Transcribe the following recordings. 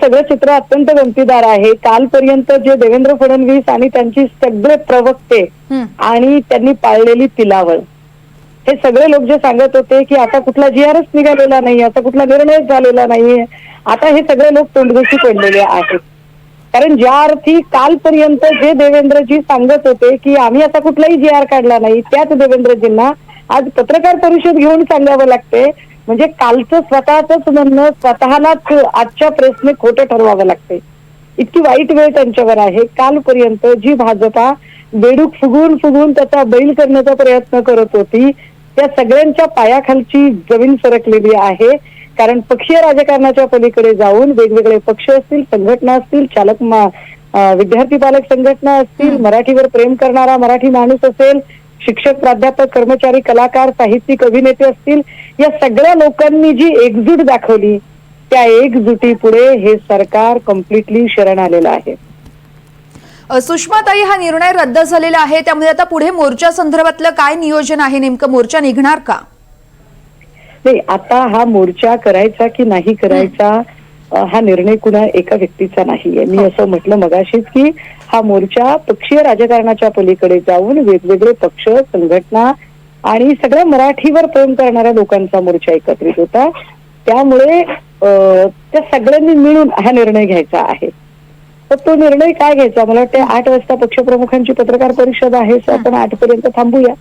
सगळं चित्र अत्यंत गमतीदार आहे. कालपर्यंत जे देवेंद्र फडणवीस आणि त्यांची सगळे प्रवक्ते. आणि त्यांनी पाळलेली तिलावळ. हे सगळे लोक जे सांगत होते की आता कुठला जी आरच निघालेला नाही आता कुठला निर्णयच झालेला नाहीये आता हे सगळे लोक तोंडगोशी पडलेले आहेत. कारण ज्या अर्थी कालपर्यंत जे देवेंद्रजी सांगत होते की आम्ही आता कुठलाही जी आर काढला नाही त्याच देवेंद्रजींना आज पत्रकार परिषद घेऊन सांगावं लागते. म्हणजे कालचं स्वतःच म्हणणं स्वतःलाच आजच्या प्रेसने खोटं ठरवावं लागते इतकी वाईट वेळ त्यांच्यावर आहे. कालपर्यंत जी भाजपा बेडूक फुगून फुगून त्याचा बैल करण्याचा प्रयत्न करत होती त्या सगळ्यांच्या पायाखालची जमीन सरकलेली आहे. कारण पक्षीय राजकारणाच्या पलीकडे जाऊन वेगवेगळे पक्ष असतील संघटना असतील चालक विद्यार्थी पालक संघटना असतील मराठीवर प्रेम करणारा मराठी माणूस असेल शिक्षक प्राध्यापक कर्मचारी कलाकार साहित्यिक अभिनेते असतील या सगळ्या लोकांनी जी एकजूट दाखवली त्या एकजुटीपुढे हे सरकार कम्प्लिटली शरण आलेलं आहे. सुषमाताई हा निर्णय रद्द झालेला आहे. त्यामुळे आता पुढे मोर्चा संदर्भातलं काय नियोजन आहे? नेमकं मोर्चा निघणार का? नाही आता हा मोर्चा करायचा की नाही करायचा हा निर्णय कुणा एका व्यक्तीचा नाहीये. मी असं म्हटलं मगाशीच की हा मोर्चा पक्षीय राजकारणाच्या पलीकडे जाऊन वेगवेगळे पक्ष संघटना आणि सगळ्या मराठीवर प्रेम करणाऱ्या लोकांचा मोर्चा एकत्रित होता. त्यामुळे त्या सगळ्यांनी मिळून हा निर्णय घ्यायचा आहे. तर तो निर्णय काय घ्यायचा? मला वाटतं आठ वाजता पक्षप्रमुखांची पत्रकार परिषद आहे आपण आठ पर्यंत थांबूया.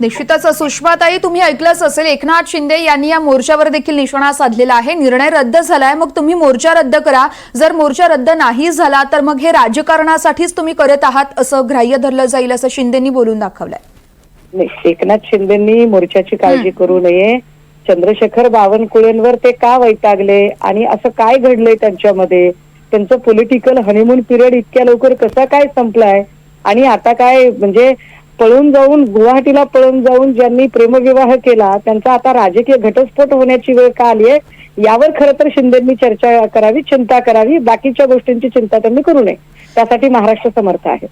निश्चितच सुषमाताई तुम्ही ऐकलंच असेल एकनाथ शिंदे यांनी या मोर्चावर देखील निशाणा साधलेला आहे. निर्णय रद्द झालाय मग तुम्ही मोर्चा रद्द करा. जर मोर्चा रद्द नाही झाला तर मग हे राजकारणासाठीच तुम्ही करत आहात असं ग्राह्य धरलं जाईल असं शिंदेनी बोलून दाखवलंय. एकनाथ शिंदेनी मोर्चाची काळजी करू नये. चंद्रशेखर बावनकुळेंवर ते का वैतागले आणि असं काय घडलंय त्यांच्यामध्ये? त्यांचं पॉलिटिकल हनीमून पिरियड इतक्या लवकर कसा काय संपलाय? आणि आता काय म्हणजे पळून जाऊन गुवाहाटीला पळून जाऊन ज्यांनी प्रेमविवाह केला त्यांचा आता राजकीय घटस्फोट होण्याची वेळ का आली आहे यावर खरं तर शिंदेंनी चर्चा करावी चिंता करावी. बाकीच्या गोष्टींची चिंता त्यांनी करू नये. त्यासाठी महाराष्ट्र समर्थ आहे.